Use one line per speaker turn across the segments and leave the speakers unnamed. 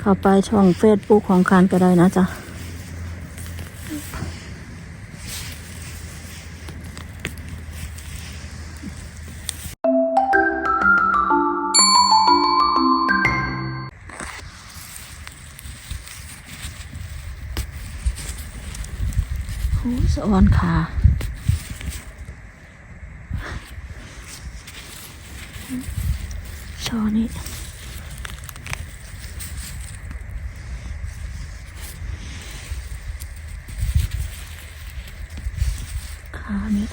เข้าไปช่องเฟซบุ๊กของคานก็ได้นะจ๊ะโอ้สะออนขาชอนี่ขานี่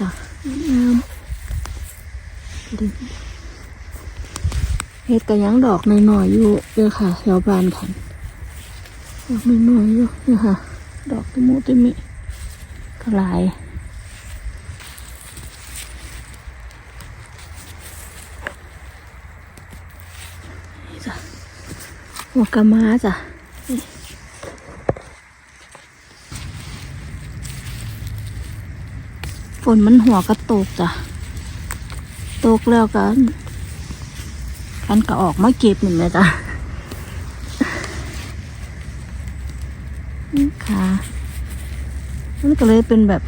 จ้ะน้ำดินเฮ็ดกระยังดอกหน่อยๆอยู่เด้อค่ะแถวบ้านค่ะดอกหน่อยๆอยู่เนี่ยค่ะ ดอกตะมุตะมิก็หลายนี่จ้ะหัวกะม้าจ้ะ นี่ฝนมันหัวกระตกจ้ะตกแล้วกันกันก็ออกมาเก็บหนึ่งเลยจ้ะค่ะมันก็เลยเป็นแบบ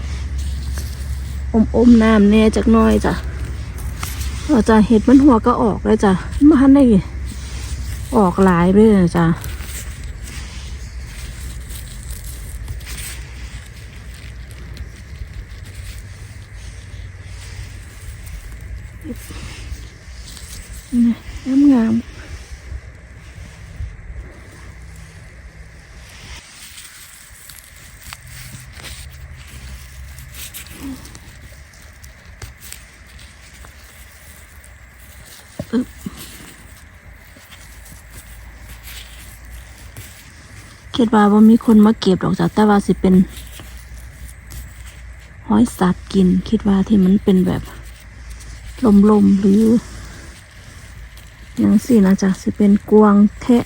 อมอมๆน้ำแน่จากน้อยจ้ะเราจะเห็ดมันหัวก็ออกเลยจ้ะมันทันได้ออกหลายเลยนะจ้ะ งามงามคิดว่าว่ามีคนมาเก็บดอกจ้ะแต่ว่าสิเป็นห้อยสัตว์กิน คิดว่าที่มันเป็นแบบ ลมๆหรืออย่างสี่นะจ๊ะสิเป็นกวางแทะ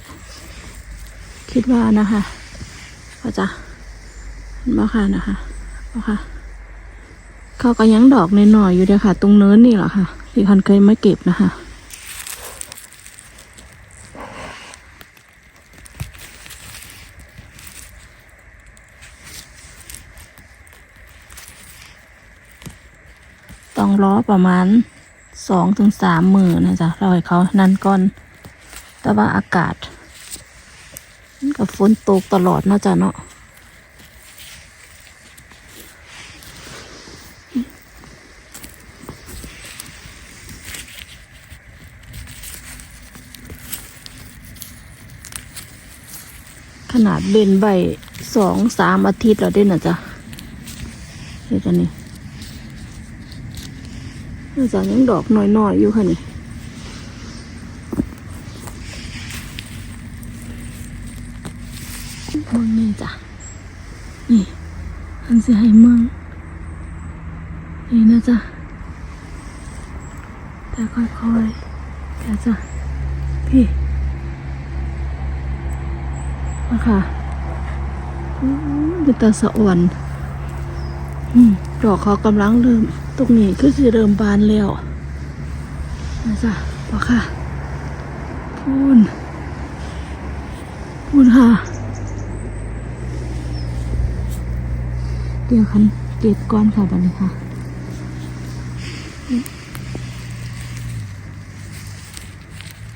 คิดว่านะคะก็จะเห็นบ่ค่ะนะคะบ่ค่ะเขาก็ยังดอกในหน่อยอยู่เดียวค่ะ ตรงเนินนี่แหละค่ะ ที่คันเคยมาเก็บนะคะต้องรอประมาณ สองถึงสามมือนะจ๊ะเราให้เขานั่นก่อน แต่ว่าอากาศมันกับฝนตกตลอดเนาะจ๊ะเนาะขนาดเบนใบสองสามอาทิตย์แล้วเด้นะจ๊ะเดี๋ยวจะ นี่น่าจะยังดอกน้อยๆอยู่ค่ะนี่เมืองนี่จ้ะ นี่อันเสียให้เมืองนี่นะจ๊ะ แต่ค่อยๆแต่จ้ะ พี่มาค่ะอืมเป็นตาสะอ่อนอืมดอกเขากำลังเริ่ม ตรงนี้คือสิเริ่มบานแล้วนะจ๊ะปะค่ะพูนพูนค่ะ เดี๋ยวคันเก็บก้อนค่ะบันนี้ค่ะ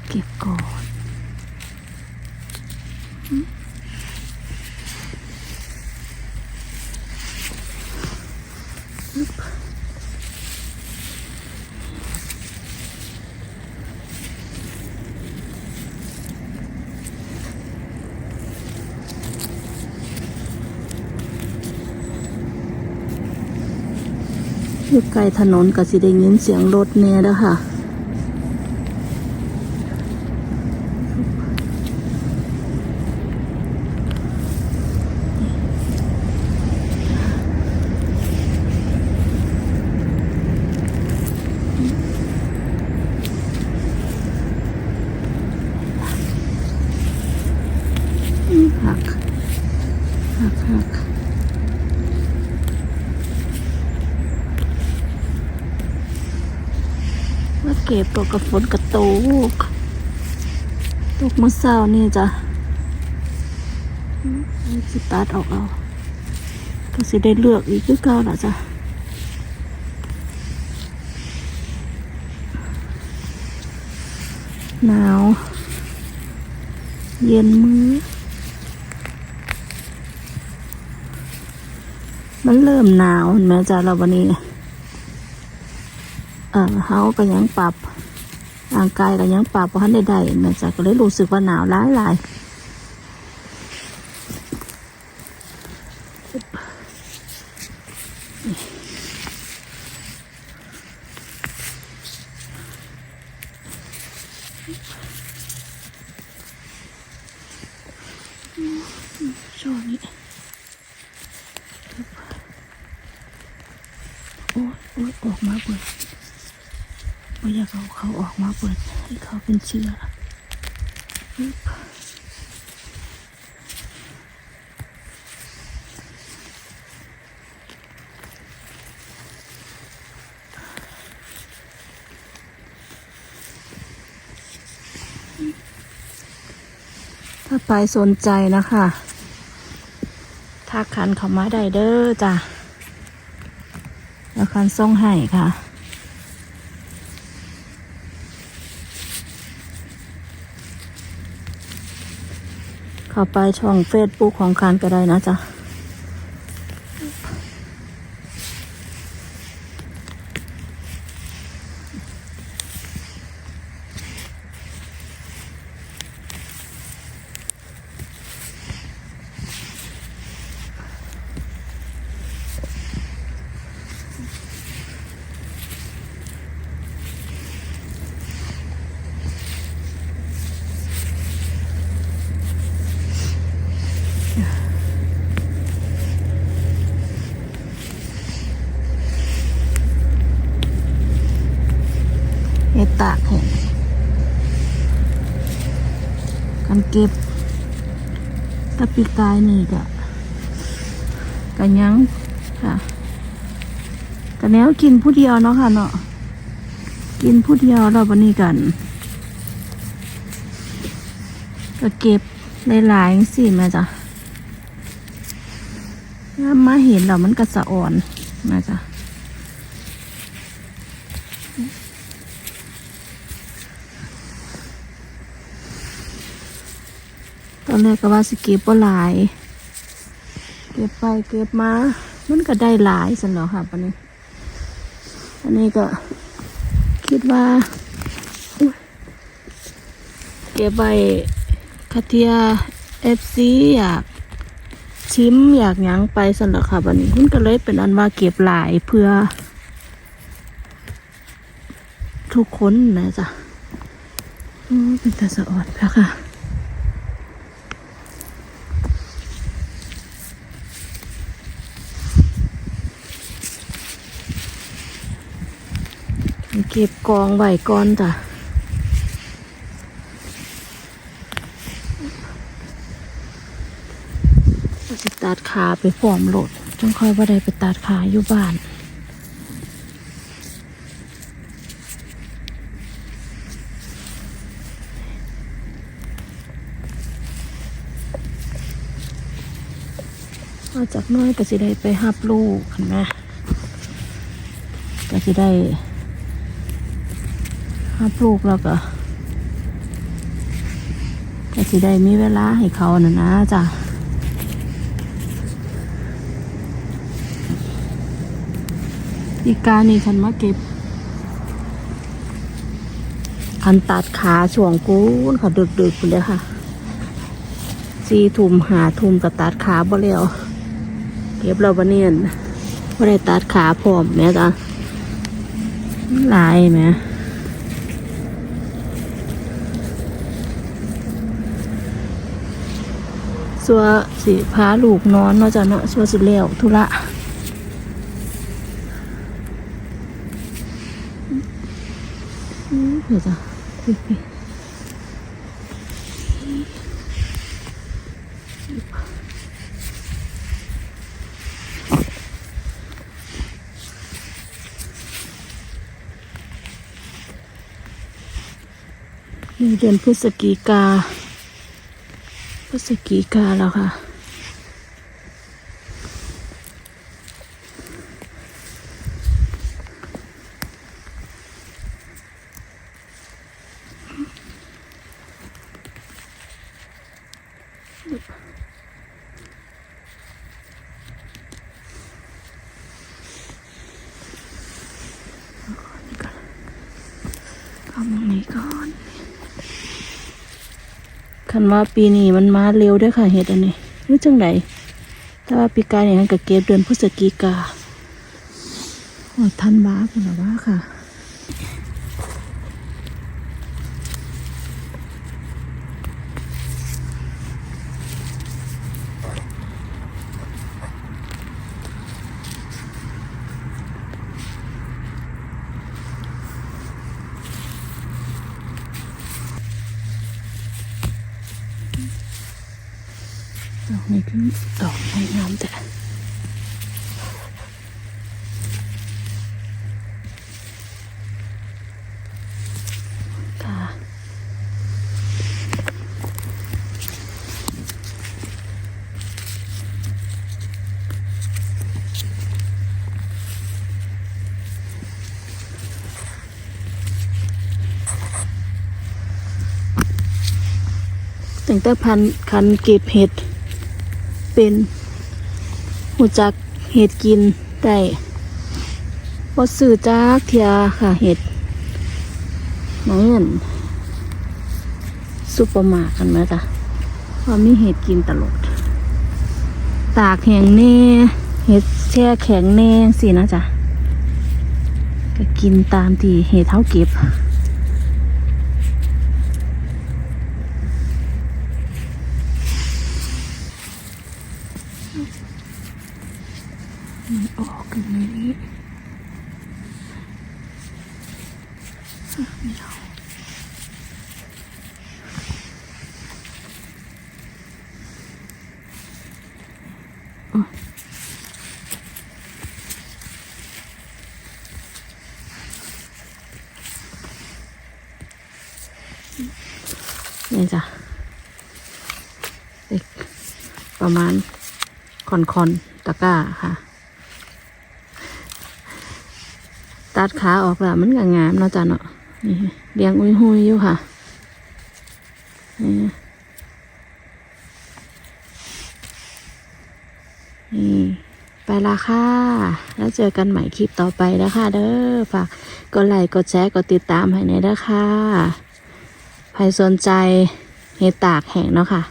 เก็บก่อน อยู่ไกลถนนก็สิได้ยินเสียงรถเน่แล้วค่ะ หัก หักหักมา เก็บตกกับฝนกระตกตกมื่อเช้านี่จ้ะสิตัดออกเอาก็สิได้เลือกอีกคือเก่าล่ะจ้ะหนาว เย็นมือมันเริ่มหนาวเห็นไหมจ้ะเราวันนี้ ออเฮาก็ยังปรับร่างกายก็ยังปรับเพราะทันได้ได้เห็นจะก็เลยรู้สึกว่าหนาวหลายหลายช่วงนี้โอ้ยโอ้ยออกมาเปิด ไม่อยากเอาเขาออกมาเปิดให้เขาเป็นเชื้อถ้าไปสนใจนะคะทักคันเขามาได้เด้อจ้ะแล้วคันส่งให้ค่ะ เข้าไปช่องเฟซบุ๊กของคานก็ได้นะจ๊ะ เฮ็ดตากแห้งกันเก็บตะปีกายนี่ก็ก็ยังค่ะก็แนวกินผู้เดียวเนาะค่ะเนาะกินผู้เดียวเราวันนี้กันก็เก็บหลายๆสิแม่จ้ะถ้ามาเห็นแล้วมันก็สะอ่อนแม่จ้ะ ตอนแรกก็ว่าสิเก็บบ่หลาย เก็บไปเก็บมา มันก็ได้หลายสันหรอค่ะปันนี้ อันนี้ก็คิดว่า เก็บใบคาเทียเอฟซีอยากชิมอยากยั้งไปสันหรอค่ะปันนี้มันก็เลยเป็นอันว่าเก็บหลายเพื่อ ทุกคนนะจ๊ะเป็นตาสะออดแล้วค่ะ เก็บกองไว้ก่อนจ้ะว่าสิตัดขาไปฟอมโหลดจังค่อยว่าได้ไปตัดขาอยู่บ้านมาจากน้อยก็สิได้ไปหับลูกเห็นไหมก็สิได้ ถ้าปลูกแล้วก็ก็สิได้มีเวลาให้เขาน่ะนะจ้ะอีกการนี่ฉันมาเก็บคันตัดขาช่วงกูนค่ะดึกๆไปเลยค่ะสี่ทุ่มหาทุ่มกับตัดขาบ่แล้วเก็บเราบะเนียนบ่ได้ตัดขาพร้อมแม่จ้ะหลายแหม่ สัวสิพาลูกนอนเนาะจ้ะเนาะสัวสิแล้วธุระเดี๋ยวจ้ะพี่พี่นี่เดือนพฤศจิกา สกีกาแล้วค่ะ เอามองนี้ก่อน คันว่าปีนี้มันมาเร็วด้วยค่ะเห็ดอันนี้รู้จังไดแต่ว่าปีกายเนี่ยมันก็เก็บเดือนพฤศจิกาโอ้ทันบ้าคุณหรอว่าค่ะ ดอกนี้คือดอกไม้งามแต่ค่ะตั้งแต่พันคันเก็บเห็ด เป็นหูจักเห็ดกินได้บ่ซื้อจากเทียค่ะเห็ดไหนเห็นซุปเปอร์มาร์กันไหมจ๊ะว่ามีเห็ดกินตลอดตากแห้งแน่เห็ดแช่แข็งแน่สินะจ๊ะก็กินตามที่เห็ดเท้าเก็บ มันออกกันนี้ไม่เอาโอ๊ย นี่จ้ะเด็กประมาณคอนคอนตะกร้าค่ะ ตัดขาออกแล้วมันก็งามเนาะจ้ะเนาะ นี่เลี้ยงอุ้ยหุยอยู่ค่ะนี่ไปละค่ะ แล้วเจอกันใหม่คลิปต่อไปนะคะเด้อ ฝากกดไลค์ กดแชร์ กดติดตามให้ในอยเด้อค่ะใครสนใจเห็ดตากแห้งเนาะค่ะ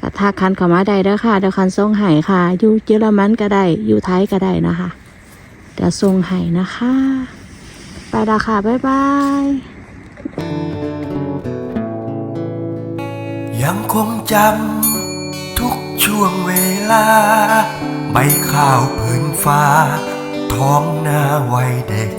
กระทาคันข้ามาได้เด้อค่ะ เดี๋ยวคันส่งให้ค่ะ อยู่เยอรมันก็ได้ อยู่ไทยก็ได้นะคะ เดี๋ยวส่งให้นะคะ ไปละค่ะ บ๊ายบาย
ยังคงจำทุกช่วงเวลา ใบข้าวพื้นฟ้า ท้องนาวัยเด็ก